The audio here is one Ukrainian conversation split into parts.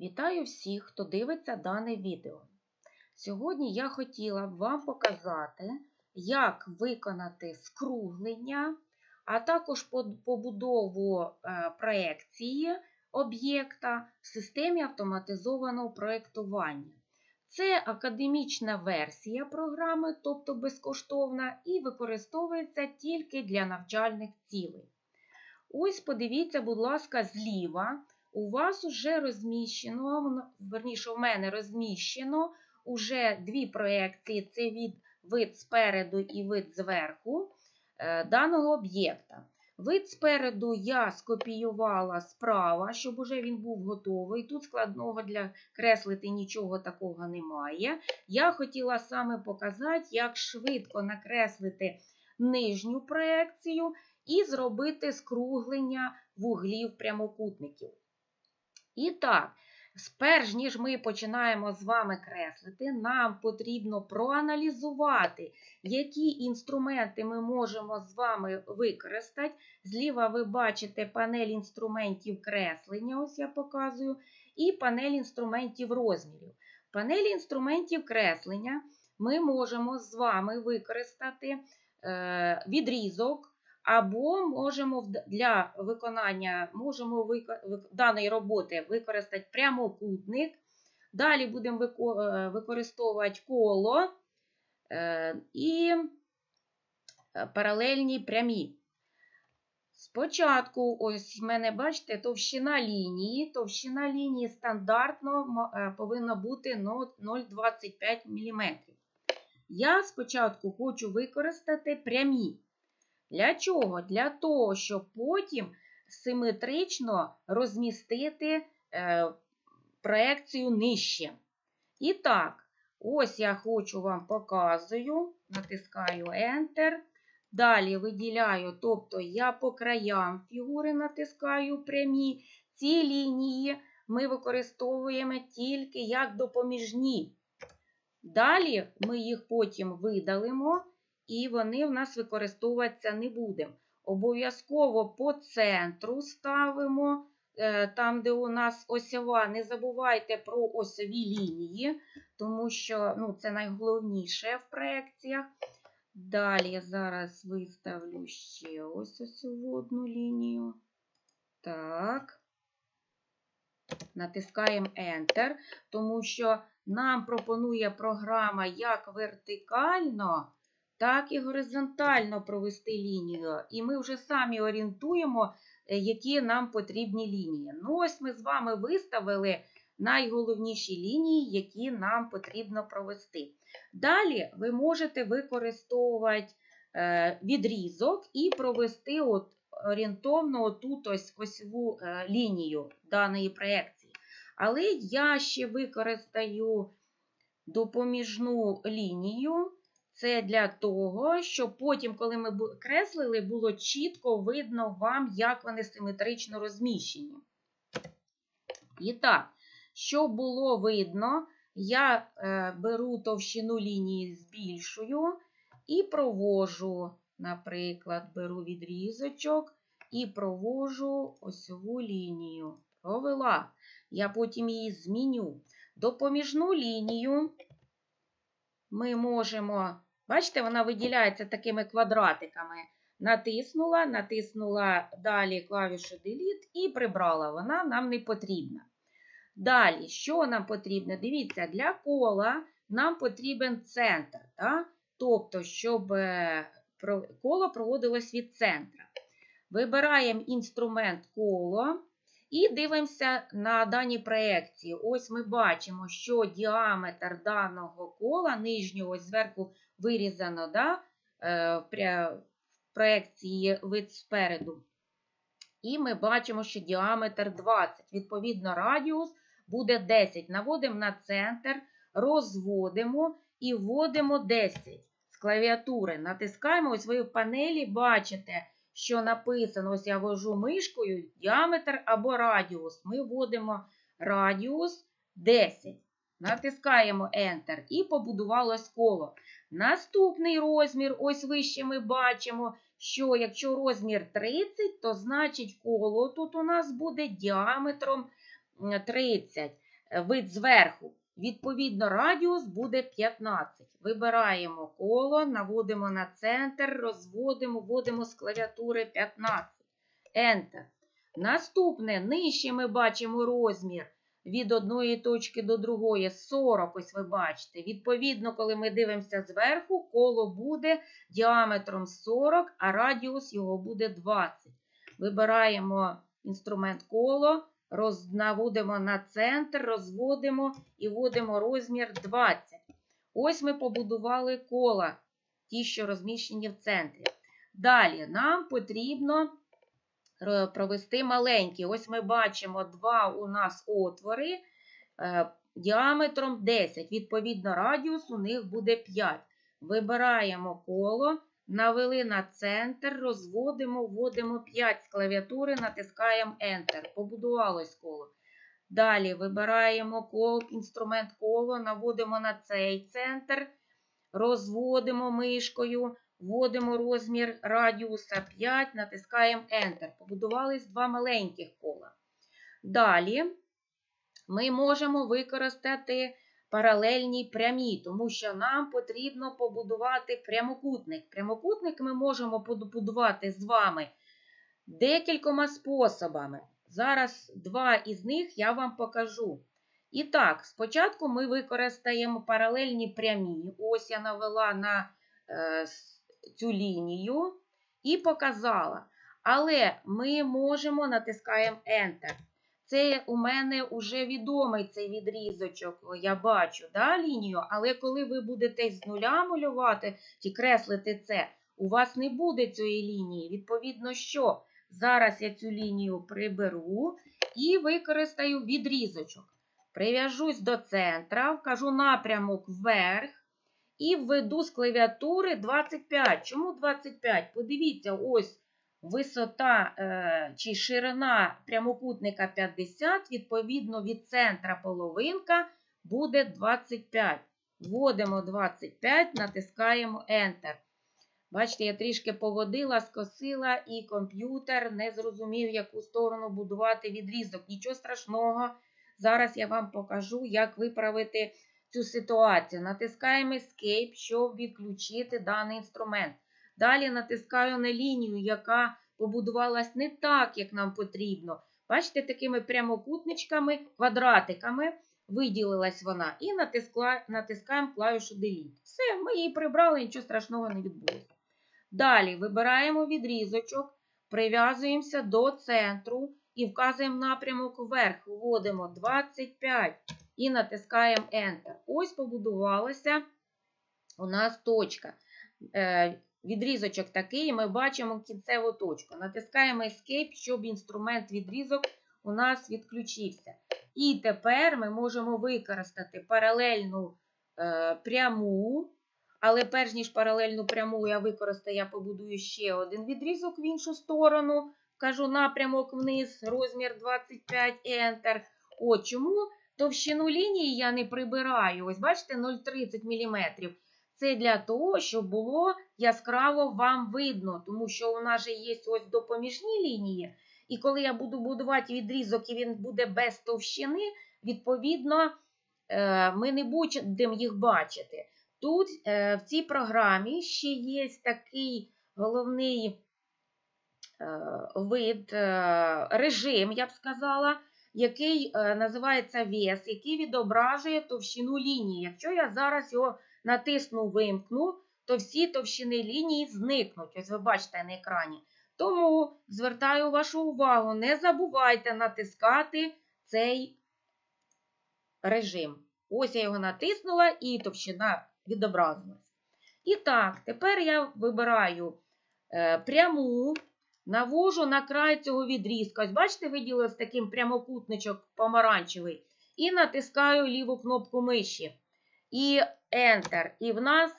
Вітаю всіх, хто дивиться дане відео. Сьогодні я хотіла б вам показати, як виконати скруглення, а також побудову е, проекції об'єкта в системі автоматизованого проєктування. Це академічна версія програми, тобто безкоштовна, і використовується тільки для навчальних цілей. Ось подивіться, будь ласка, зліва. У вас вже розміщено, верніше, у мене розміщено уже дві проекції: це від вид спереду і вид зверху е, даного об'єкта. Вид спереду я скопіювала справа, щоб уже він був готовий. Тут складного для креслити нічого такого немає. Я хотіла саме показати, як швидко накреслити нижню проекцію і зробити скруглення вуглів прямокутників. І так, сперш ніж ми починаємо з вами креслити, нам потрібно проаналізувати, які інструменти ми можемо з вами використати. Зліва ви бачите панель інструментів креслення, ось я показую, і панель інструментів розмірів. В панелі інструментів креслення ми можемо з вами використати е, відрізок. Або можемо для виконання можемо даної роботи використати прямокутник. Далі будемо е, використовувати коло е, і е, паралельні прямі. Спочатку, ось в мене, бачите, товщина лінії. Товщина лінії стандартно повинна бути 0,25 мм. Я спочатку хочу використати прямі. Для чого? Для того, щоб потім симетрично розмістити е, проекцію нижче. І так, ось я хочу вам показую, натискаю Enter. Далі виділяю, тобто я по краям фігури натискаю прямі. Ці лінії ми використовуємо тільки як допоміжні. Далі ми їх потім видалимо і вони в нас використовуватися не будемо. Обов'язково по центру ставимо, е, там, де у нас осьова, не забувайте про осьові лінії, тому що ну, це найголовніше в проекціях. Далі я зараз виставлю ще ось осьову одну лінію. Так. Натискаємо Enter, тому що нам пропонує програма як вертикально, так і горизонтально провести лінію. І ми вже самі орієнтуємо, е, які нам потрібні лінії. Ну, ось ми з вами виставили найголовніші лінії, які нам потрібно провести. Далі ви можете використовувати е, відрізок і провести от орієнтовно тут ось осьову е, лінію даної проекції. Але я ще використаю допоміжну лінію. Це для того, щоб потім, коли ми креслили, було чітко видно вам, як вони симетрично розміщені. І так, щоб було видно, я е, беру товщину лінії, збільшую і провожу, наприклад, беру відрізочок і провожу осьову лінію. Провела. Я потім її зміню. Допоміжну лінію ми можемо, бачите, вона виділяється такими квадратиками. Натиснула, натиснула далі клавішу Delete і прибрала. Вона нам не потрібна. Далі, що нам потрібно? Дивіться, для кола нам потрібен центр. Так? Тобто, щоб е, коло проводилось від центра. Вибираємо інструмент коло і дивимося на дані проекції. Ось ми бачимо, що діаметр даного кола, нижнього ось зверху вирізано да, е, в проекції вид спереду. І ми бачимо, що діаметр 20. Відповідно, радіус буде 10. Наводимо на центр, розводимо і вводимо 10 з клавіатури. Натискаємо ось ви в панелі, бачите, що написано: ось я ввожу мишкою діаметр або радіус. Ми вводимо радіус 10. Натискаємо Enter і побудувалось коло. Наступний розмір, ось вище ми бачимо, що якщо розмір 30, то значить коло тут у нас буде діаметром 30. е, вид зверху. Відповідно, радіус буде 15. Вибираємо коло, наводимо на центр, розводимо, вводимо з клавіатури 15. Enter. Наступне, нижче ми бачимо розмір від одної точки до другої 40, ось ви бачите. Відповідно, коли ми дивимося зверху, коло буде діаметром 40, а радіус його буде 20. Вибираємо інструмент коло, наводимо на центр, розводимо і вводимо розмір 20. Ось ми побудували кола, ті, що розміщені в центрі. Далі нам потрібно провести маленькі. Ось ми бачимо два у нас отвори е, діаметром 10. Відповідно, радіус у них буде 5. Вибираємо коло, навели на центр, розводимо, вводимо 5 з клавіатури, натискаємо Enter. Побудувалось коло. Далі вибираємо кол, інструмент коло, наводимо на цей центр, розводимо мишкою, вводимо розмір радіуса 5, натискаємо Enter. Побудувались два маленьких кола. Далі ми можемо використати паралельні прямі, тому що нам потрібно побудувати прямокутник. Прямокутник ми можемо побудувати з вами декількома способами. Зараз два із них я вам покажу. І так, спочатку ми використаємо паралельні прямі. Ось я навела на е, с- цю лінію і показала. Але ми можемо натискаємо Enter. Це у мене вже відомий цей відрізочок, я бачу да, лінію, але коли ви будете з нуля малювати чи креслити це, у вас не буде цієї лінії. Відповідно, що зараз я цю лінію приберу і використаю відрізочок. Прив'яжусь до центра, вкажу напрямок вверх і введу з клавіатури 25. Чому 25? Подивіться, ось висота е, чи ширина прямокутника 50, відповідно від центра половинка буде 25. Вводимо 25, натискаємо Enter. Бачите, я трішки поводила, скосила, і комп'ютер не зрозумів, яку сторону будувати відрізок. Нічого страшного. Зараз я вам покажу, як виправити цю ситуацію. Натискаємо Escape, щоб відключити даний інструмент. Далі натискаю на лінію, яка побудувалась не так, як нам потрібно. Бачите, такими прямокутничками, квадратиками виділилась вона. І натискаємо клавішу Delete. Все, ми її прибрали, нічого страшного не відбулося. Далі вибираємо відрізочок, прив'язуємося до центру і вказуємо напрямок вверх. Вводимо 25 і натискаємо Enter. Ось побудувалася у нас точка. Е, Відрізочок такий, ми бачимо кінцеву точку. Натискаємо Escape, щоб інструмент відрізок у нас відключився. І тепер ми можемо використати паралельну е, пряму. Але перш ніж паралельну пряму я використаю, я побудую ще один відрізок в іншу сторону. Кажу напрямок вниз, розмір 25 Enter. От чому товщину лінії я не прибираю. Ось бачите, 0,30 мм. Це для того, щоб було яскраво вам видно, тому що у нас же є ось допоміжні лінії. І коли я буду будувати відрізок і він буде без товщини, відповідно, е, ми не будемо їх бачити. Тут е, в цій програмі ще є такий головний е, вид, режим, я б сказала, який називається вес, який відображує товщину лінії. Якщо я зараз його натисну вимкну, то всі товщини лінії зникнуть. Ось ви бачите на екрані. Тому звертаю вашу увагу, не забувайте натискати цей режим. Ось я його натиснула і товщина відобразилась. І так, тепер я вибираю е, пряму, навожу на край цього відрізка. Ось, бачите, виділилось таким прямокутничок помаранчевий. І натискаю ліву кнопку миші. І Enter. І в нас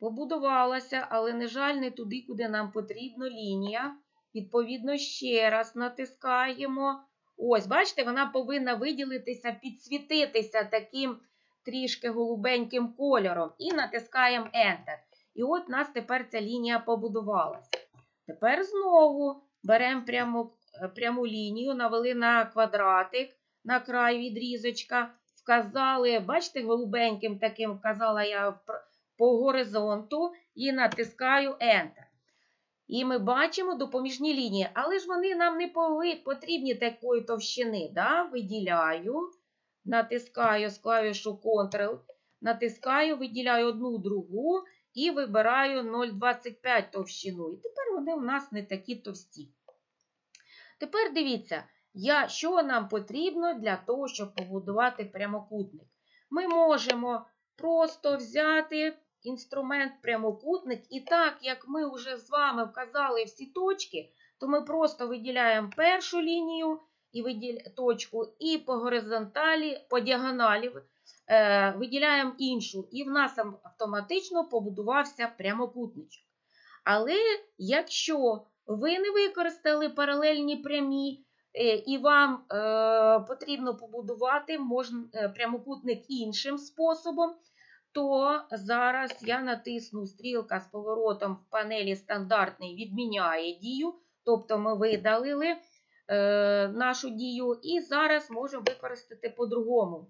побудувалася, але, на жаль, не туди, куди нам потрібно лінія. Відповідно, ще раз натискаємо. Ось, бачите, вона повинна виділитися, підсвітитися таким трішки голубеньким кольором. І натискаємо Enter. І от у нас тепер ця лінія побудувалася. Тепер знову беремо пряму, пряму лінію, навели на квадратик, на край відрізочка, вказали, бачите, голубеньким таким вказала я по горизонту і натискаю Enter. І ми бачимо допоміжні лінії, але ж вони нам не потрібні такої товщини. Да? Виділяю, натискаю з клавішу Ctrl, натискаю, виділяю одну другу і вибираю 0,25 товщину. І тепер вони у нас не такі товсті. Тепер дивіться, я, що нам потрібно для того, щоб побудувати прямокутник. Ми можемо просто взяти інструмент прямокутник, і так як ми вже з вами вказали всі точки, то ми просто виділяємо першу лінію і виділя... точку, і по горизонталі, по діагоналі виділяємо іншу. І в нас автоматично побудувався прямокутничок. Але якщо ви не використали паралельні прямі, е, і вам е, потрібно побудувати е, прямокутник іншим способом, то зараз я натисну стрілка з поворотом в панелі стандартний відміняє дію, тобто ми видалили е, нашу дію, і зараз можемо використати по-другому.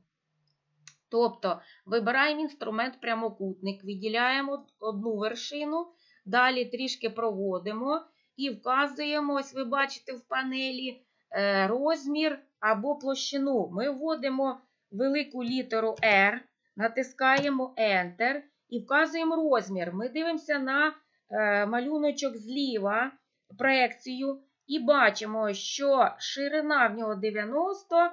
Тобто вибираємо інструмент прямокутник, виділяємо одну вершину, далі трішки проводимо і вказуємо, ось ви бачите в панелі е, розмір або площину. Ми вводимо велику літеру R, натискаємо Enter і вказуємо розмір. Ми дивимося на е, малюночок зліва, проекцію, і бачимо, що ширина в нього 90, е,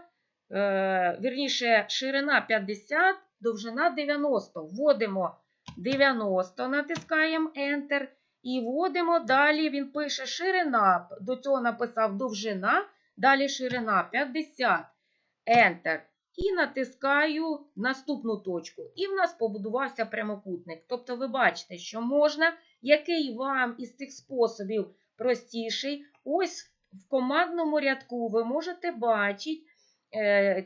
вірніше, ширина 50, довжина 90. Вводимо 90, натискаємо Enter. І вводимо далі, він пише ширина, до цього написав довжина, далі ширина 50, Enter. І натискаю наступну точку. І в нас побудувався прямокутник. Тобто ви бачите, що можна, який вам із цих способів простіший. Ось в командному рядку ви можете бачити е,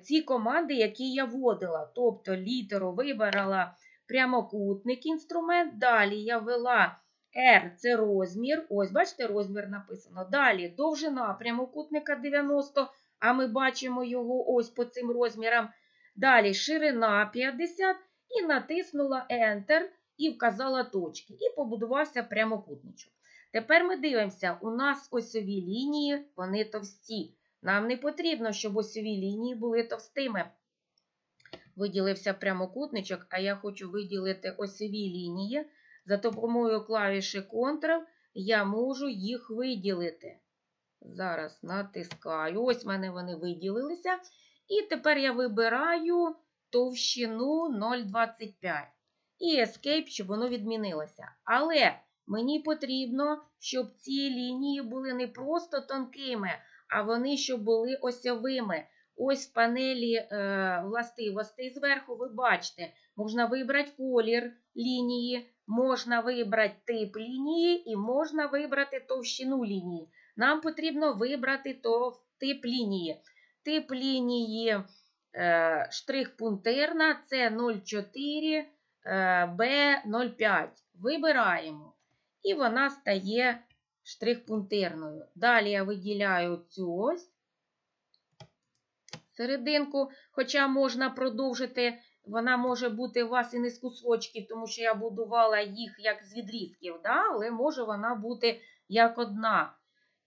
ці команди, які я вводила. Тобто літеру вибрала прямокутник інструмент, далі я ввела R це розмір. Ось, бачите, розмір написано. Далі довжина прямокутника 90, а ми бачимо його ось по цим розмірам. Далі ширина 50 і натиснула Enter і вказала точки. І побудувався прямокутничок. Тепер ми дивимося, у нас осьові лінії, вони товсті. Нам не потрібно, щоб осьові лінії були товстими. Виділився прямокутничок, а я хочу виділити осьові лінії. За допомогою клавіші Ctrl я можу їх виділити. Зараз натискаю. Ось в мене вони виділилися. І тепер я вибираю товщину 0,25. І Escape, щоб воно відмінилося. Але мені потрібно, щоб ці лінії були не просто тонкими, а вони щоб були осьовими. Ось в панелі е, властивостей зверху ви бачите, можна вибрати колір лінії, можна вибрати тип лінії і можна вибрати товщину лінії. Нам потрібно вибрати то, тип лінії. Тип лінії е, штрих-пунктирна це 04 е, B05. Вибираємо. І вона стає штрих-пунктирною. Далі я виділяю цю ось серединку, хоча можна продовжити, вона може бути у вас і не з кусочків, тому що я будувала їх як з відрізків, да? але може вона бути як одна.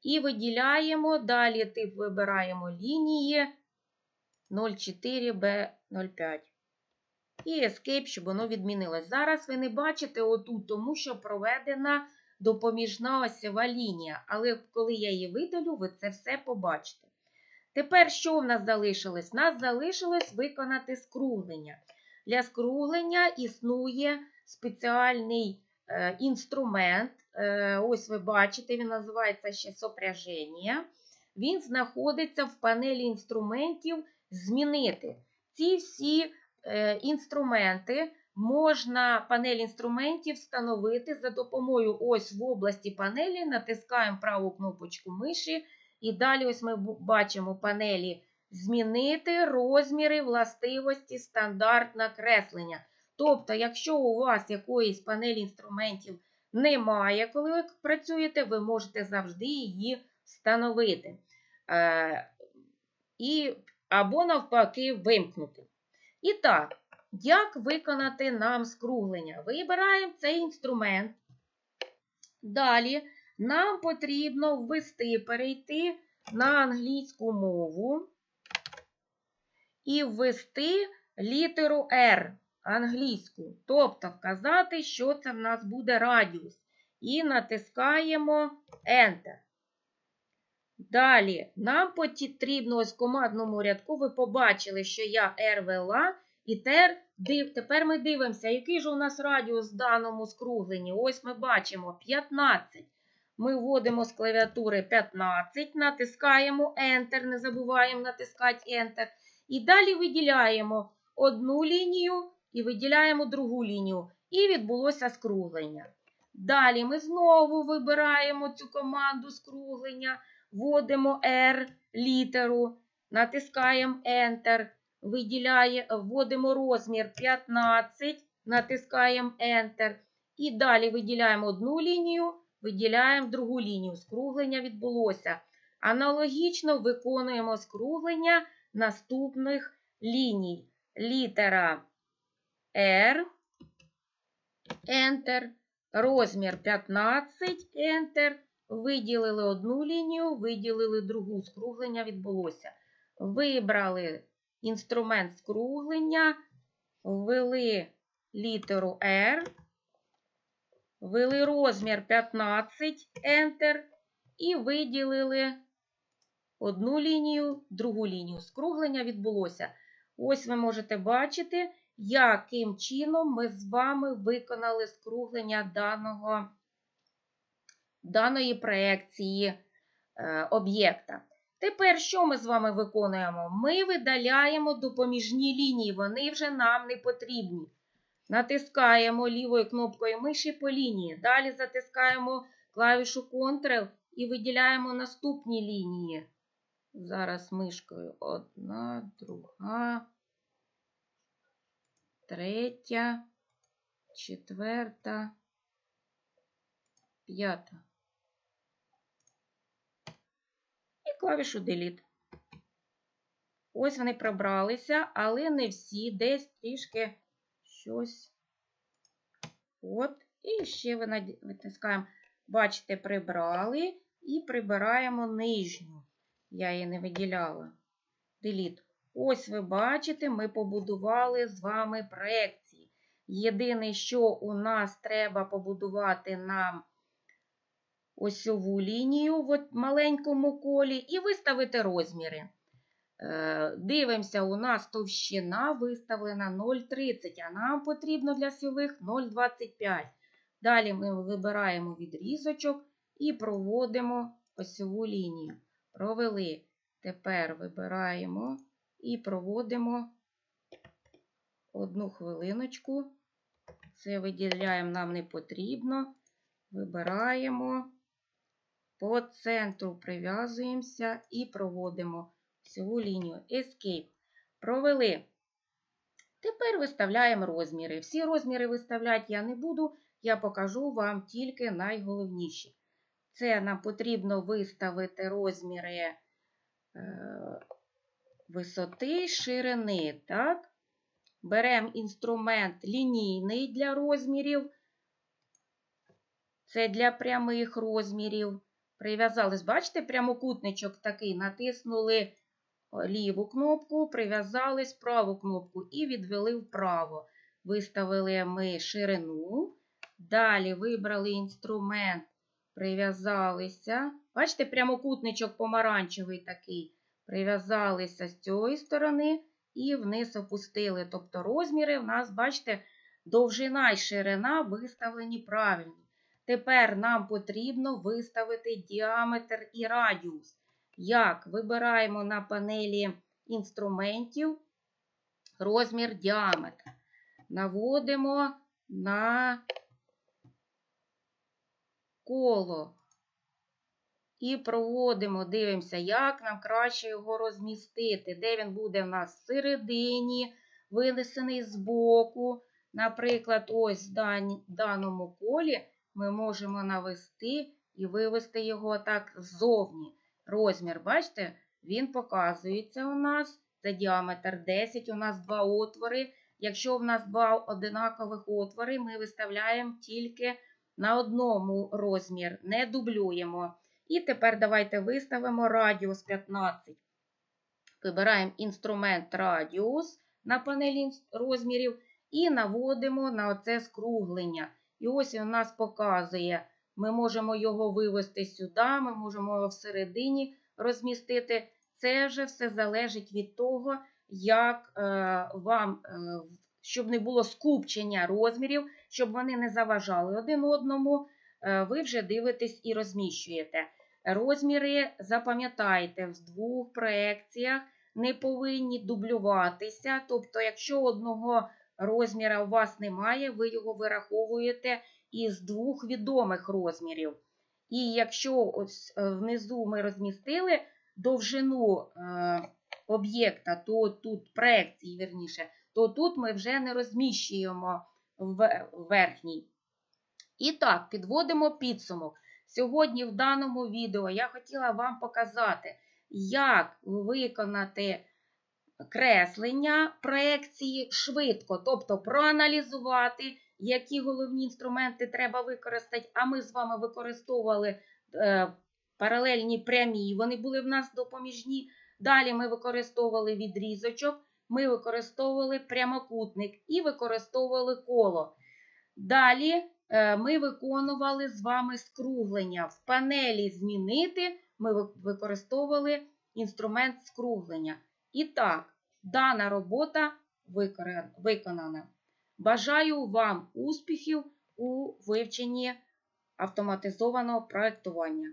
І виділяємо, далі тип вибираємо лінії 04B05. І Escape, щоб воно відмінилось. Зараз ви не бачите отут, тому що проведена допоміжна осьова лінія. Але коли я її видалю, ви це все побачите. Тепер що в нас залишилось? У Нас залишилось виконати скруглення. Для скруглення існує спеціальний е, інструмент. Е, ось ви бачите, він називається ще сопряження. Він знаходиться в панелі інструментів Змінити. Ці всі е, інструменти можна панель інструментів встановити за допомогою ось в області панелі, натискаємо праву кнопочку миші. І далі ось ми бачимо панелі Змінити розміри, властивості, стандарт накреслення. Тобто, якщо у вас якоїсь панелі інструментів немає, коли ви працюєте, ви можете завжди її встановити. Е, І або навпаки вимкнути. І так, як виконати нам скруглення? Вибираємо цей інструмент. Далі нам потрібно ввести, перейти на англійську мову і ввести літеру R англійську. Тобто вказати, що це в нас буде радіус. І натискаємо Enter. Далі, нам потрібно ось в командному рядку, ви побачили, що я R ввела. І тепер, тепер ми дивимося, який же у нас радіус в даному скругленні. Ось ми бачимо 15. Ми вводимо з клавіатури 15, натискаємо Enter, не забуваємо натискати Enter. І далі виділяємо одну лінію і виділяємо другу лінію. І відбулося скруглення. Далі ми знову вибираємо цю команду скруглення, вводимо R літеру, натискаємо Enter, виділяє, вводимо розмір 15, натискаємо Enter. І далі виділяємо одну лінію, виділяємо другу лінію. Скруглення відбулося. Аналогічно виконуємо скруглення наступних ліній. Літера R, Enter, розмір 15, Enter. Виділили одну лінію, виділили другу. Скруглення відбулося. Вибрали інструмент скруглення, ввели літеру R, ввели розмір 15, Enter, і виділили одну лінію, другу лінію. Скруглення відбулося. Ось ви можете бачити, яким чином ми з вами виконали скруглення даного, даної проекції е, об'єкта. Тепер, що ми з вами виконуємо? Ми видаляємо допоміжні лінії, вони вже нам не потрібні. Натискаємо лівою кнопкою миші по лінії. Далі затискаємо клавішу Ctrl і виділяємо наступні лінії. Зараз мишкою одна, друга, третя, четверта, п'ята. І клавішу Delete. Ось вони пробралися, але не всі, десь трішки щось. От. І ще витискаємо, бачите, прибрали і прибираємо нижню. Я її не виділяла. Delete. Ось ви бачите, ми побудували з вами проекції. Єдине, що у нас треба побудувати нам осьову лінію в маленькому колі і виставити розміри. Е, дивимося, у нас товщина виставлена 0,30, а нам потрібно для сівих 0,25. Далі ми вибираємо відрізочок і проводимо осьову лінію. Провели. Тепер вибираємо і проводимо одну хвилиночку. Це виділяємо нам не потрібно. Вибираємо, по центру прив'язуємося і проводимо всю лінію Escape. Провели. Тепер виставляємо розміри. Всі розміри виставляти я не буду, я покажу вам тільки найголовніші. Це нам потрібно виставити розміри е, висоти ширини. так? Беремо інструмент лінійний для розмірів. Це для прямих розмірів. Прив'язались, бачите, прямокутничок такий, натиснули ліву кнопку, прив'язались праву кнопку і відвели вправо. Виставили ми ширину. Далі вибрали інструмент, прив'язалися. Бачите, прямокутничок помаранчевий такий. Прив'язалися з цієї сторони і вниз опустили. Тобто розміри в нас, бачите, довжина і ширина виставлені правильно. Тепер нам потрібно виставити діаметр і радіус. Як? Вибираємо на панелі інструментів розмір діаметра. Наводимо на коло і проводимо, дивимося, як нам краще його розмістити, де він буде в нас всередині, винесений збоку. Наприклад, ось в даному колі ми можемо навести і вивести його так ззовні. Розмір, бачите, він показується у нас це діаметр 10, у нас два отвори. Якщо в нас два одинакових отвори, ми виставляємо тільки на одному розмір, не дублюємо. І тепер давайте виставимо радіус 15. Вибираємо інструмент радіус на панелі розмірів і наводимо на оце скруглення. І ось він нас показує, ми можемо його вивести сюди, ми можемо його всередині розмістити. Це вже все залежить від того, як е, вам, е, щоб не було скупчення розмірів, щоб вони не заважали один одному, е, ви вже дивитесь і розміщуєте. Розміри запам'ятайте в двох проекціях не повинні дублюватися. Тобто, якщо одного розміра у вас немає, ви його вираховуєте із двох відомих розмірів. І якщо ось е, внизу ми розмістили довжину е, об'єкта, то тут проекції, верніше, то тут ми вже не розміщуємо в верхній. І так, підводимо підсумок. Сьогодні в даному відео я хотіла вам показати, як виконати креслення проекції швидко, тобто проаналізувати, які головні інструменти треба використати. А ми з вами використовували е, паралельні прямі, вони були в нас допоміжні. Далі ми використовували відрізочок, ми використовували прямокутник і використовували коло. Далі е, ми виконували з вами скруглення. В панелі Змінити ми використовували інструмент скруглення. І так, дана робота виконана. Бажаю вам успіхів у вивченні автоматизованого проектування.